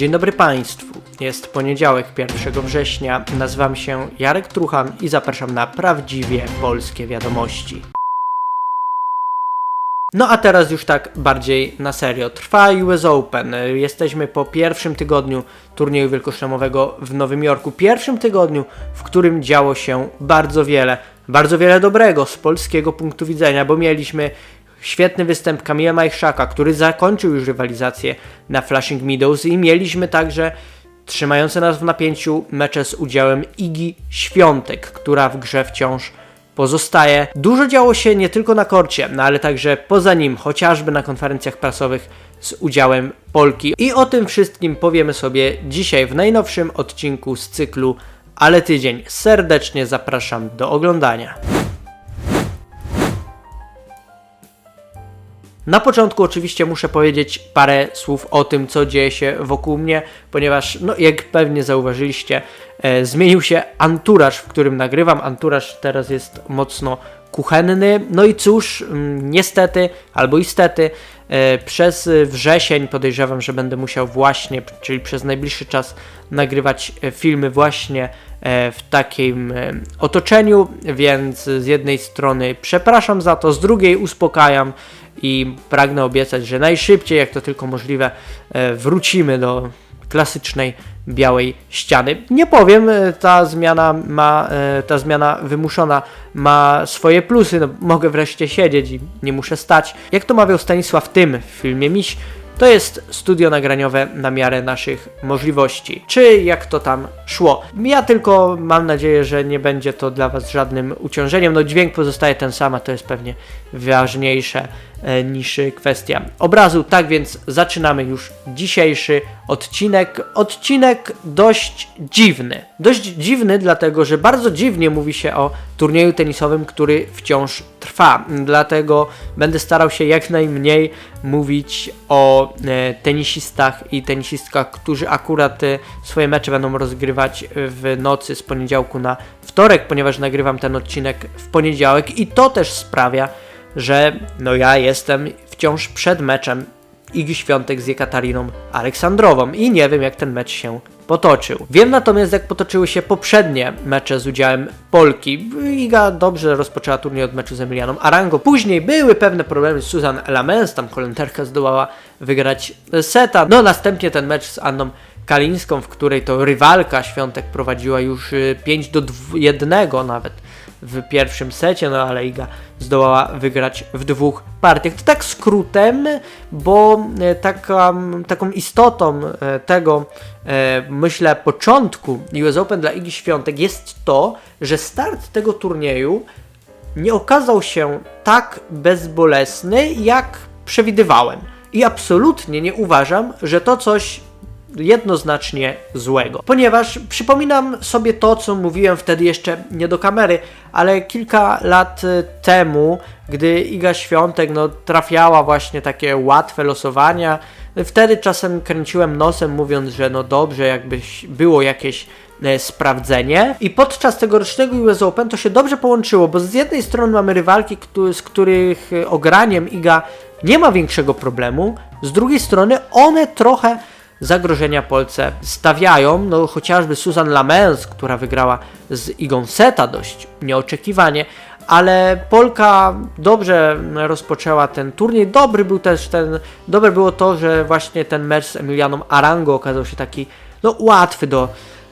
Dzień dobry Państwu. Jest poniedziałek 1 września. Nazywam się Jarek Truchan i zapraszam na prawdziwie polskie wiadomości. No a teraz już tak bardziej na serio. Trwa US Open. Jesteśmy po pierwszym tygodniu turnieju wielkoszlemowego w Nowym Jorku. Pierwszym tygodniu, w którym działo się bardzo wiele. Bardzo wiele dobrego z polskiego punktu widzenia, bo mieliśmy świetny występ Kamila Majchrzaka, który zakończył już rywalizację na Flushing Meadows i mieliśmy także trzymające nas w napięciu mecze z udziałem Igi Świątek, która w grze wciąż pozostaje. Dużo działo się nie tylko na korcie, no ale także poza nim, chociażby na konferencjach prasowych z udziałem Polki. I o tym wszystkim powiemy sobie dzisiaj w najnowszym odcinku z cyklu Ale Tydzień. Serdecznie zapraszam do oglądania. Na początku oczywiście muszę powiedzieć parę słów o tym, co dzieje się wokół mnie, ponieważ, no jak pewnie zauważyliście, e, zmienił się anturaż, w którym nagrywam. Anturaż teraz jest mocno kuchenny. No i cóż, mm, niestety albo istety, e, przez wrzesień podejrzewam, że będę musiał właśnie, czyli przez najbliższy czas, nagrywać filmy właśnie e, w takim e, otoczeniu, więc z jednej strony przepraszam za to, z drugiej uspokajam i pragnę obiecać, że najszybciej jak to tylko możliwe e, wrócimy do klasycznej białej ściany. Nie powiem, e, ta zmiana ma, e, ta zmiana wymuszona ma swoje plusy, no, mogę wreszcie siedzieć i nie muszę stać. Jak to mawiał Stanisław Tym w filmie Miś, to jest studio nagraniowe na miarę naszych możliwości. Czy jak to tam szło? Ja tylko mam nadzieję, że nie będzie to dla Was żadnym uciążeniem. No dźwięk pozostaje ten sam, a to jest pewnie ważniejsze niż kwestia obrazu. Tak więc zaczynamy już dzisiejszy odcinek. Odcinek dość dziwny. Dość dziwny, dlatego że bardzo dziwnie mówi się o turnieju tenisowym, który wciąż trwa. Dlatego będę starał się jak najmniej mówić o e, tenisistach i tenisistkach, którzy akurat e, swoje mecze będą rozgrywać w nocy z poniedziałku na wtorek, ponieważ nagrywam ten odcinek w poniedziałek i to też sprawia, że no ja jestem wciąż przed meczem Igi Świątek z Jekatariną Aleksandrową i nie wiem jak ten mecz się potoczył. Wiem natomiast jak potoczyły się poprzednie mecze z udziałem Polki. Iga dobrze rozpoczęła turniej od meczu z Emilianą Arango. Później były pewne problemy z Susan Lamens, tam Holenderka zdołała wygrać seta. No następnie ten mecz z Anną Kalińską, w której to rywalka Świątek prowadziła już y, 5 do 1 nawet w pierwszym secie, no ale Iga zdołała wygrać w dwóch partiach. To tak skrótem, bo e, taka, taką istotą e, tego, e, myślę, początku US Open dla Igi Świątek jest to, że start tego turnieju nie okazał się tak bezbolesny, jak przewidywałem. I absolutnie nie uważam, że to coś jednoznacznie złego. Ponieważ przypominam sobie to, co mówiłem wtedy jeszcze nie do kamery, ale kilka lat y, temu, gdy Iga Świątek no, trafiała właśnie takie łatwe losowania, wtedy czasem kręciłem nosem mówiąc, że no dobrze, jakbyś było jakieś e, sprawdzenie. I podczas tegorocznego US Open to się dobrze połączyło, bo z jednej strony mamy rywalki, z których ograniem Iga nie ma większego problemu, z drugiej strony one trochę zagrożenia Polsce stawiają, no chociażby Susan Lamens, która wygrała z Igą Seta dość nieoczekiwanie, ale Polka dobrze rozpoczęła ten turniej. Dobry był też ten, dobre było to, że właśnie ten mecz z Emilianą Arango okazał się taki no łatwy do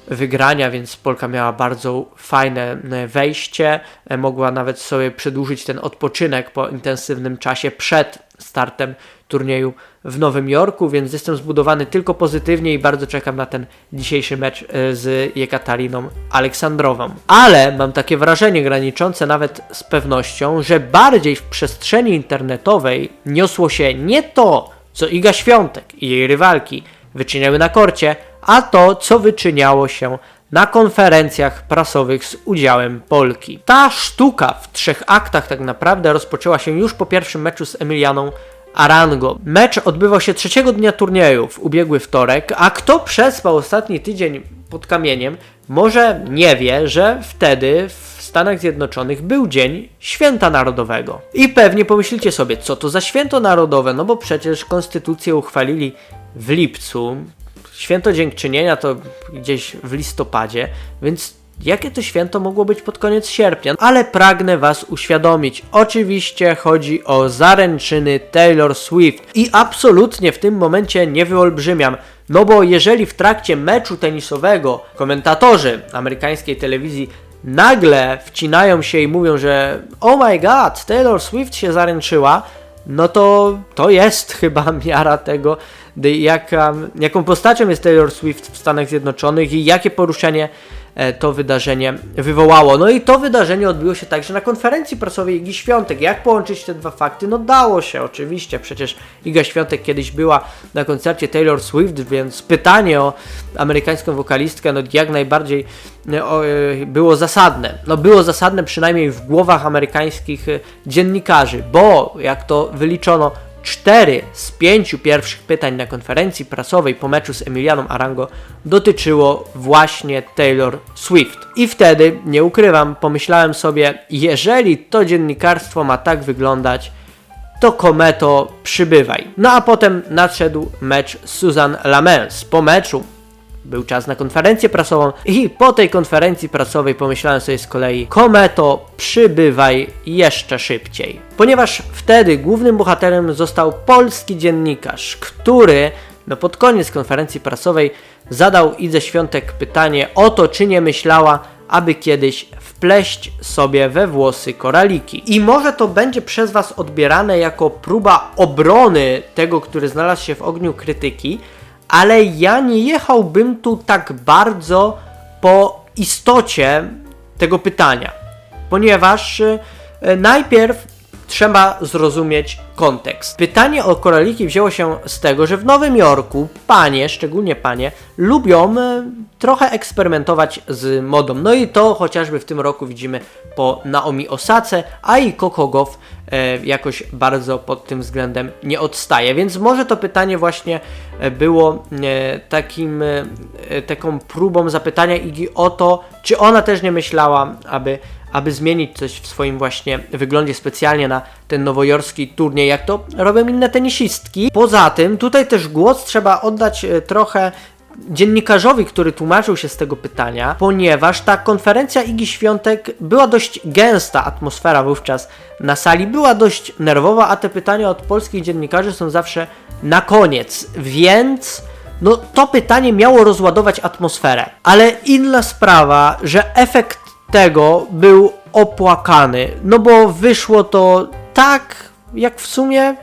wygrania, więc Polka miała bardzo fajne e, wejście. E, Mogła nawet sobie przedłużyć ten odpoczynek po intensywnym czasie przed startem turnieju w Nowym Jorku, więc jestem zbudowany tylko pozytywnie i bardzo czekam na ten dzisiejszy mecz e, z Jekatariną Aleksandrową. Ale mam takie wrażenie graniczące nawet z pewnością, że bardziej w przestrzeni internetowej niosło się nie to, co Iga Świątek i jej rywalki wyczyniały na korcie, a to, co wyczyniało się na konferencjach prasowych z udziałem Polki. Ta sztuka w trzech aktach tak naprawdę rozpoczęła się już po pierwszym meczu z Emilianą Arango. Mecz odbywał się trzeciego dnia turnieju w ubiegły wtorek, a kto przespał ostatni tydzień pod kamieniem, może nie wie, że wtedy w Stanach Zjednoczonych był Dzień Święta Narodowego. I pewnie pomyślicie sobie, co to za święto narodowe, no bo przecież konstytucję uchwalili w lipcu, święto dziękczynienia to gdzieś w listopadzie, więc jakie to święto mogło być pod koniec sierpnia? Ale pragnę Was uświadomić. Oczywiście chodzi o zaręczyny Taylor Swift i absolutnie w tym momencie nie wyolbrzymiam. No bo jeżeli w trakcie meczu tenisowego komentatorzy amerykańskiej telewizji nagle wcinają się i mówią, że oh my god, Taylor Swift się zaręczyła, no to to jest chyba miara tego, jaka, jaką postacią jest Taylor Swift w Stanach Zjednoczonych i jakie poruszenie to wydarzenie wywołało. No i to wydarzenie odbyło się także na konferencji prasowej Igi Świątek. Jak połączyć te dwa fakty? No dało się oczywiście, przecież Iga Świątek kiedyś była na koncercie Taylor Swift, więc pytanie o amerykańską wokalistkę no jak najbardziej e, e, było zasadne. No było zasadne przynajmniej w głowach amerykańskich e, dziennikarzy, bo jak to wyliczono, cztery z pięciu pierwszych pytań na konferencji prasowej po meczu z Emilianą Arango dotyczyło właśnie Taylor Swift. I wtedy, nie ukrywam, pomyślałem sobie, jeżeli to dziennikarstwo ma tak wyglądać, to kometo przybywaj. No a potem nadszedł mecz Susan Lamels. Po meczu był czas na konferencję prasową i po tej konferencji prasowej pomyślałem sobie z kolei Kometo, przybywaj jeszcze szybciej. Ponieważ wtedy głównym bohaterem został polski dziennikarz, który no pod koniec konferencji prasowej zadał Idze Świątek pytanie o to, czy nie myślała, aby kiedyś wpleść sobie we włosy koraliki. I może to będzie przez Was odbierane jako próba obrony tego, który znalazł się w ogniu krytyki, ale ja nie jechałbym tu tak bardzo po istocie tego pytania, ponieważ e, najpierw trzeba zrozumieć kontekst. Pytanie o koraliki wzięło się z tego, że w Nowym Jorku panie, szczególnie panie, lubią e, trochę eksperymentować z modą. No i to chociażby w tym roku widzimy po Naomi Osace, a i Coco Gauff e, jakoś bardzo pod tym względem nie odstaje. Więc może to pytanie właśnie e, było takim, taką próbą zapytania Igi o to, czy ona też nie myślała, aby aby zmienić coś w swoim właśnie wyglądzie specjalnie na ten nowojorski turniej, jak to robią inne tenisistki. Poza tym, tutaj też głos trzeba oddać e, trochę dziennikarzowi, który tłumaczył się z tego pytania, ponieważ ta konferencja Igi Świątek była dość gęsta, atmosfera wówczas na sali była dość nerwowa, a te pytania od polskich dziennikarzy są zawsze na koniec, więc no to pytanie miało rozładować atmosferę. Ale inna sprawa, że efekt tego był opłakany, no bo wyszło to tak, jak w sumie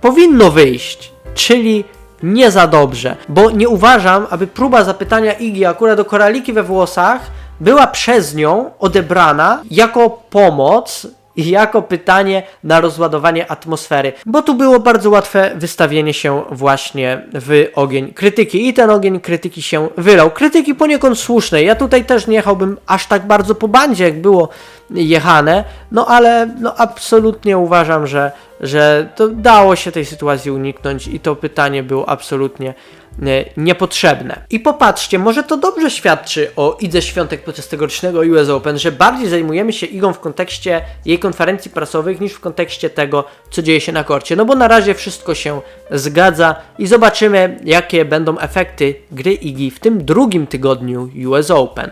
powinno wyjść, czyli nie za dobrze, bo nie uważam, aby próba zapytania Igi akurat o koraliki we włosach była przez nią odebrana jako pomoc jako pytanie na rozładowanie atmosfery, bo tu było bardzo łatwe wystawienie się właśnie w ogień krytyki i ten ogień krytyki się wylał. Krytyki poniekąd słusznej, ja tutaj też nie jechałbym aż tak bardzo po bandzie, jak było jechane, no ale no absolutnie uważam, że, że to dało się tej sytuacji uniknąć i to pytanie było absolutnie nie, niepotrzebne. I popatrzcie, może to dobrze świadczy o Idze Świątek podczas tegorocznego US Open, że bardziej zajmujemy się Igą w kontekście jej konferencji prasowych niż w kontekście tego, co dzieje się na korcie. No bo na razie wszystko się zgadza i zobaczymy, jakie będą efekty gry Igi w tym drugim tygodniu US Open.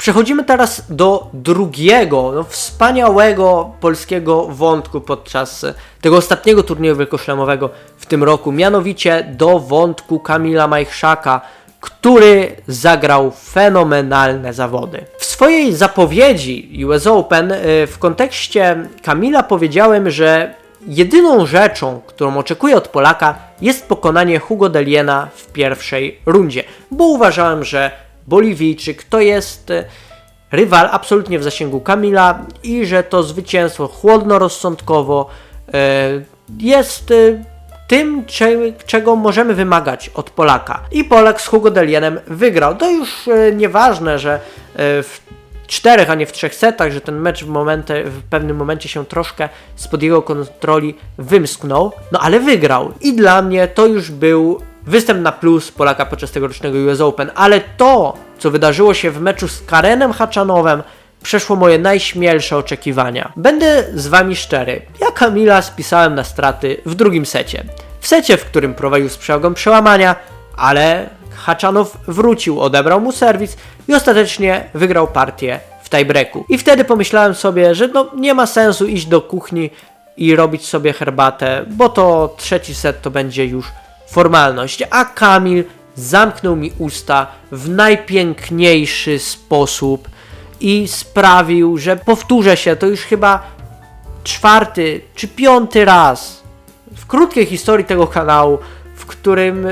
Przechodzimy teraz do drugiego, no, wspaniałego polskiego wątku podczas e, tego ostatniego turnieju wielkoszlemowego w tym roku, mianowicie do wątku Kamila Majchrzaka, który zagrał fenomenalne zawody. W swojej zapowiedzi US Open e, w kontekście Kamila powiedziałem, że jedyną rzeczą, którą oczekuję od Polaka jest pokonanie Hugo Deliena w pierwszej rundzie, bo uważałem, że Boliwijczyk to jest e, rywal absolutnie w zasięgu Kamila i że to zwycięstwo chłodno-rozsądkowo e, jest e, tym, cze- czego możemy wymagać od Polaka. I Polak z Hugo Delienem wygrał. To już nieważne, że w czterech, a nie w trzech setach, że ten mecz w, momencie, w pewnym momencie się troszkę spod jego kontroli wymsknął, no ale wygrał. I dla mnie to już był występ na plus Polaka podczas tegorocznego US Open, ale to, co wydarzyło się w meczu z Karenem Haczanowem, przeszło moje najśmielsze oczekiwania. Będę z wami szczery, ja Kamila spisałem na straty w drugim secie. W secie, w którym prowadził z przewagą przełamania, ale Haczanow wrócił, odebrał mu serwis i ostatecznie wygrał partię w tiebreaku. I wtedy pomyślałem sobie, że no nie ma sensu iść do kuchni i robić sobie herbatę, bo to trzeci set to będzie już formalność. A Kamil zamknął mi usta w najpiękniejszy sposób i sprawił, że powtórzę się, to już chyba czwarty czy piąty raz w krótkiej historii tego kanału, w którym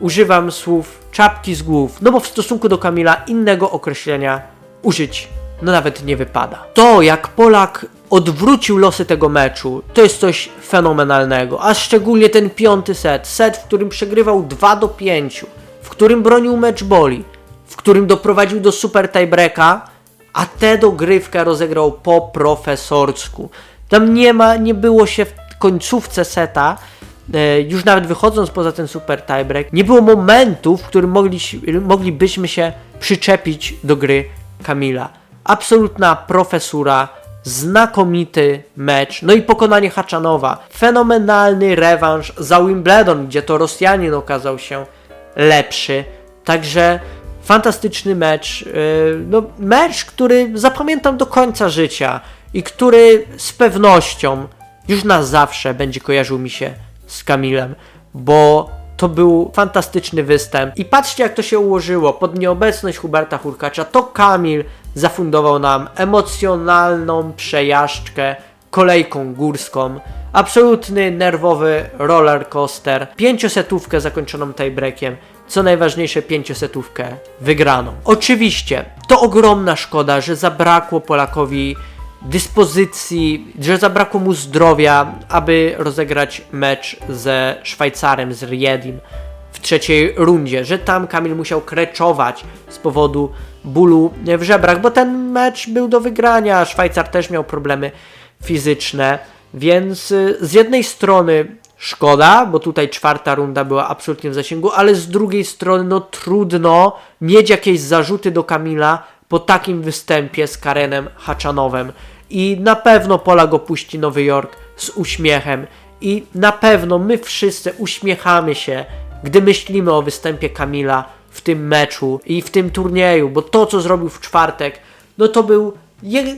używam słów czapki z głów, no bo w stosunku do Kamila innego określenia użyć no nawet nie wypada. To jak Polak odwrócił losy tego meczu, to jest coś fenomenalnego, a szczególnie ten piąty set, set, w którym przegrywał 2 do 5, w którym bronił mecz boli, w którym doprowadził do super tiebreaka, a tę dogrywkę rozegrał po profesorsku. Tam nie ma, nie było się w końcówce seta, e, już nawet wychodząc poza ten super tiebreak, nie było momentu, w którym mogli, moglibyśmy się przyczepić do gry Kamila. Absolutna profesura, znakomity mecz, no i pokonanie Haczanowa. Fenomenalny rewanż za Wimbledon, gdzie to Rosjanin okazał się lepszy. Także fantastyczny mecz. Yy, no, mecz, który zapamiętam do końca życia i który z pewnością już na zawsze będzie kojarzył mi się z Kamilem, bo to był fantastyczny występ. I patrzcie, jak to się ułożyło. Pod nieobecność Huberta Hurkacza to Kamil zafundował nam emocjonalną przejażdżkę kolejką górską. Absolutny nerwowy roller coaster. Pięciosetówkę zakończoną tiebreakiem. Co najważniejsze, pięciosetówkę wygraną. Oczywiście, to ogromna szkoda, że zabrakło Polakowi dyspozycji, że zabrakło mu zdrowia, aby rozegrać mecz ze Szwajcarem, z Riedim w trzeciej rundzie, że tam Kamil musiał kreczować z powodu bólu w żebrach, bo ten mecz był do wygrania, Szwajcar też miał problemy fizyczne, więc y, z jednej strony szkoda, bo tutaj czwarta runda była absolutnie w zasięgu, ale z drugiej strony no trudno mieć jakieś zarzuty do Kamila po takim występie z Karenem Haczanowem i na pewno Polak opuści Nowy Jork z uśmiechem. I na pewno my wszyscy uśmiechamy się, gdy myślimy o występie Kamila w tym meczu i w tym turnieju, bo to, co zrobił w czwartek, no to był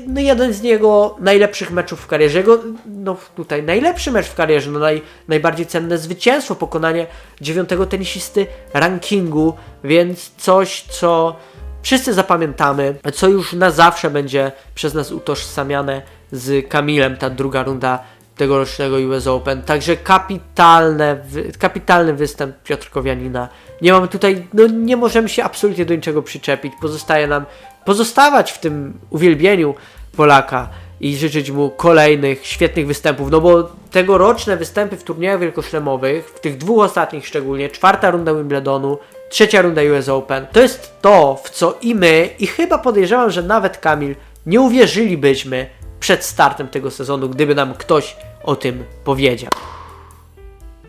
no jeden z jego najlepszych meczów w karierze. Jego, no tutaj najlepszy mecz w karierze, no naj, najbardziej cenne zwycięstwo, pokonanie dziewiątego tenisisty rankingu, więc coś, co wszyscy zapamiętamy, co już na zawsze będzie przez nas utożsamiane z Kamilem, ta druga runda tegorocznego US Open. Także kapitalne, kapitalny występ Piotrkowianina. Nie mamy tutaj, no nie możemy się absolutnie do niczego przyczepić. Pozostaje nam pozostawać w tym uwielbieniu Polaka i życzyć mu kolejnych świetnych występów, no bo tegoroczne występy w turniejach wielkoszlemowych, w tych dwóch ostatnich szczególnie, czwarta runda Wimbledonu, trzecia runda US Open, to jest to, w co i my, i chyba podejrzewam, że nawet Kamil, nie uwierzylibyśmy przed startem tego sezonu, gdyby nam ktoś o tym powiedział.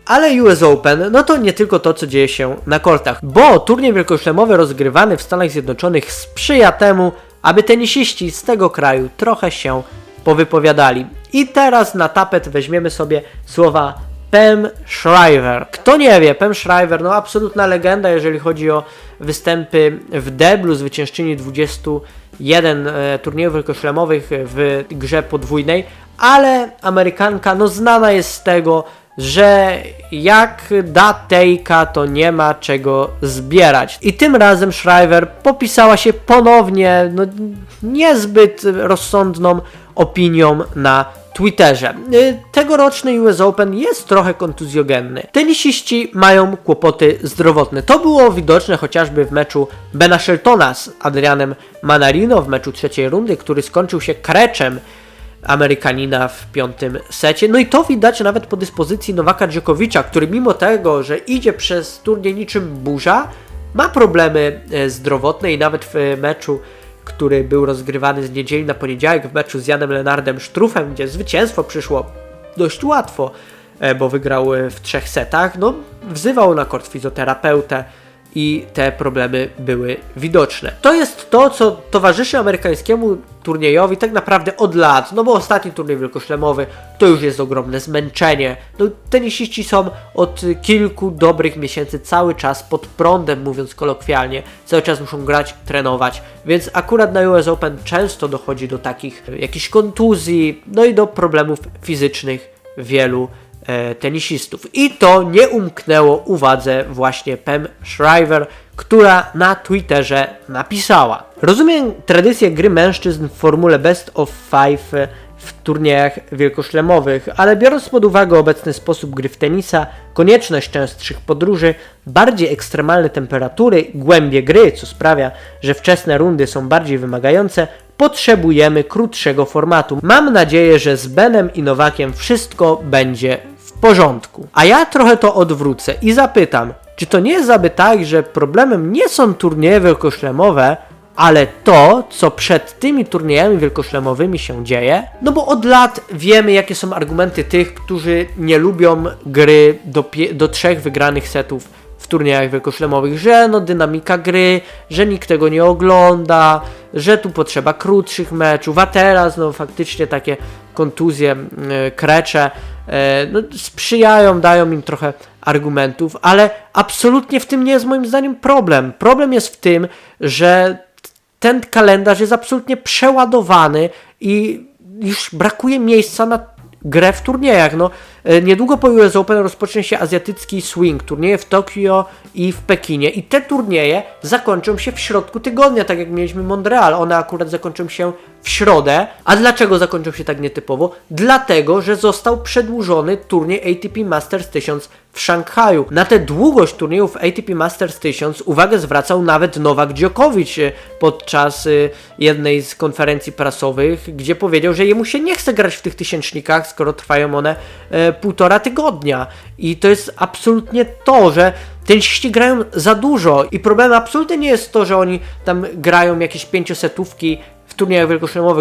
Ale US Open, no to nie tylko to, co dzieje się na kortach, bo turniej wielkoszlemowy rozgrywany w Stanach Zjednoczonych sprzyja temu, aby tenisiści z tego kraju trochę się powypowiadali. I teraz na tapet weźmiemy sobie słowa Pam Shriver. Kto nie wie, Pam Shriver, no absolutna legenda, jeżeli chodzi o występy w deblu, zwyciężczyni 21 e, turniejów wielkoszlemowych w grze podwójnej, ale Amerykanka, no znana jest z tego, że jak da tejka, to nie ma czego zbierać. I tym razem Shriver popisała się ponownie no, niezbyt rozsądną opinią na Twitterze. Y, tegoroczny US Open jest trochę kontuzjogenny. Tenisiści mają kłopoty zdrowotne. To było widoczne chociażby w meczu Bena Sheltona z Adrianem Manarino w meczu trzeciej rundy, który skończył się kreczem Amerykanina w piątym secie. No i to widać nawet po dyspozycji Nowaka Dżokowicza, który mimo tego, że idzie przez turniej niczym burza, ma problemy e, zdrowotne i nawet w meczu który był rozgrywany z niedzieli na poniedziałek w meczu z Janem Lenardem Sztrufem, gdzie zwycięstwo przyszło dość łatwo, e, bo wygrał e, w trzech setach, no wzywał na kort fizjoterapeutę i te problemy były widoczne. To jest to, co towarzyszy amerykańskiemu turniejowi tak naprawdę od lat, no bo ostatni turniej wielkoszlemowy to już jest ogromne zmęczenie. No, tenisiści są od kilku dobrych miesięcy cały czas pod prądem, mówiąc kolokwialnie, cały czas muszą grać, trenować, więc akurat na US Open często dochodzi do takich jakichś kontuzji, no i do problemów fizycznych wielu tenisistów. I to nie umknęło uwadze właśnie Pam Shriver, która na Twitterze napisała. Rozumiem tradycję gry mężczyzn w formule Best of Five e, w turniejach wielkoszlemowych, ale biorąc pod uwagę obecny sposób gry w tenisa, konieczność częstszych podróży, bardziej ekstremalne temperatury, głębie gry, co sprawia, że wczesne rundy są bardziej wymagające, potrzebujemy krótszego formatu. Mam nadzieję, że z Benem i Nowakiem wszystko będzie porządku. A ja trochę to odwrócę i zapytam, czy to nie jest aby tak, że problemem nie są turnieje wielkoszlemowe, ale to, co przed tymi turniejami wielkoszlemowymi się dzieje, no bo od lat wiemy, jakie są argumenty tych, którzy nie lubią gry do, do trzech wygranych setów w turniejach wielkoszlemowych, że no dynamika gry, że nikt tego nie ogląda, że tu potrzeba krótszych meczów, a teraz no faktycznie takie kontuzje, yy, krecze, no, sprzyjają, dają im trochę argumentów, ale absolutnie w tym nie jest moim zdaniem problem. Problem jest w tym, że ten kalendarz jest absolutnie przeładowany i już brakuje miejsca na grę w turniejach. No, e, niedługo po US Open rozpocznie się azjatycki swing, turnieje w Tokio i w Pekinie i te turnieje zakończą się w środku tygodnia, tak jak mieliśmy Montreal. One akurat zakończą się w środę. A dlaczego zakończą się tak nietypowo? Dlatego, że został przedłużony turniej ATP Masters 1000 w Szanghaju. Na tę długość turniejów ATP Masters 1000 uwagę zwracał nawet Nowak Djokovic e, podczas e, jednej z konferencji prasowych, gdzie powiedział, że jemu się nie chce grać w tych tysięcznikach, skoro trwają one e, półtora tygodnia. I to jest absolutnie to, że tenisiści grają za dużo i problemem absolutnie nie jest to, że oni tam grają jakieś pięciosetówki w turniejach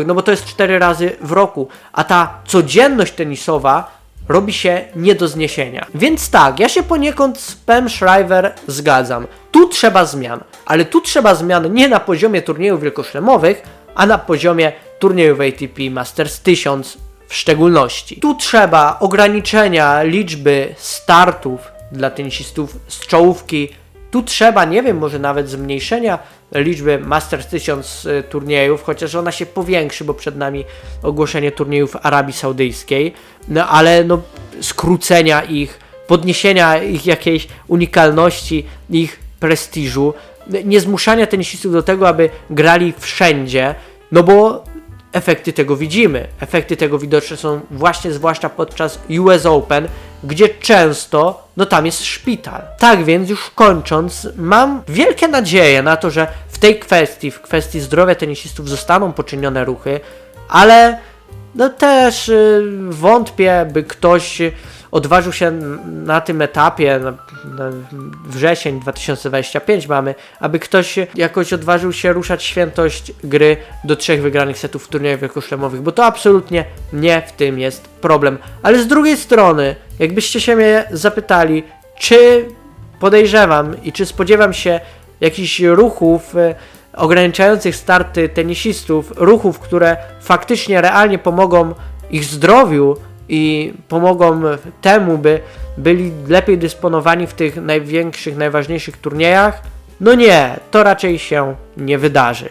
no bo to jest cztery razy w roku, a ta codzienność tenisowa robi się nie do zniesienia. Więc tak, ja się poniekąd z Pam Shriver zgadzam. Tu trzeba zmian, ale tu trzeba zmian nie na poziomie turniejów wielkoszlemowych, a na poziomie turniejów ATP Masters 1000 w szczególności. Tu trzeba ograniczenia liczby startów dla tenisistów z czołówki. Tu trzeba, nie wiem, może nawet zmniejszenia liczby Masters 1000 y, turniejów, chociaż ona się powiększy, bo przed nami ogłoszenie turniejów Arabii Saudyjskiej, no ale no skrócenia ich, podniesienia ich jakiejś unikalności, ich prestiżu, nie zmuszania tenisistów do tego, aby grali wszędzie, no bo efekty tego widzimy. Efekty tego widoczne są właśnie zwłaszcza podczas US Open, gdzie często, no tam jest szpital. Tak więc już kończąc, mam wielkie nadzieje na to, że w tej kwestii, w kwestii zdrowia tenisistów zostaną poczynione ruchy, ale no też y, wątpię, by ktoś odważył się na tym etapie, na, na wrzesień 2025 mamy, aby ktoś jakoś odważył się ruszać świętość gry do trzech wygranych setów w turniejach wielkoszlemowych, bo to absolutnie nie w tym jest problem. Ale z drugiej strony, jakbyście się mnie zapytali, czy podejrzewam i czy spodziewam się jakichś ruchów e, ograniczających starty tenisistów, ruchów, które faktycznie realnie pomogą ich zdrowiu i pomogą temu, by byli lepiej dysponowani w tych największych, najważniejszych turniejach? No nie, to raczej się nie wydarzy.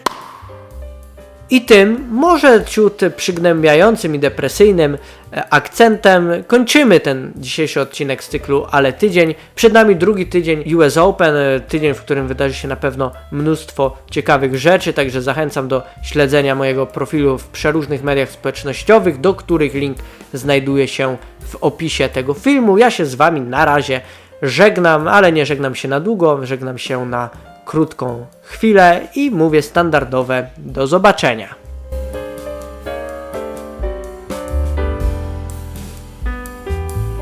I tym, może ciut przygnębiającym i depresyjnym e, akcentem, kończymy ten dzisiejszy odcinek z cyklu Ale Tydzień. Przed nami drugi tydzień US Open, e, tydzień, w którym wydarzy się na pewno mnóstwo ciekawych rzeczy, także zachęcam do śledzenia mojego profilu w przeróżnych mediach społecznościowych, do których link znajduje się w opisie tego filmu. Ja się z Wami na razie żegnam, ale nie żegnam się na długo, żegnam się na krótką chwilę i mówię standardowe do zobaczenia.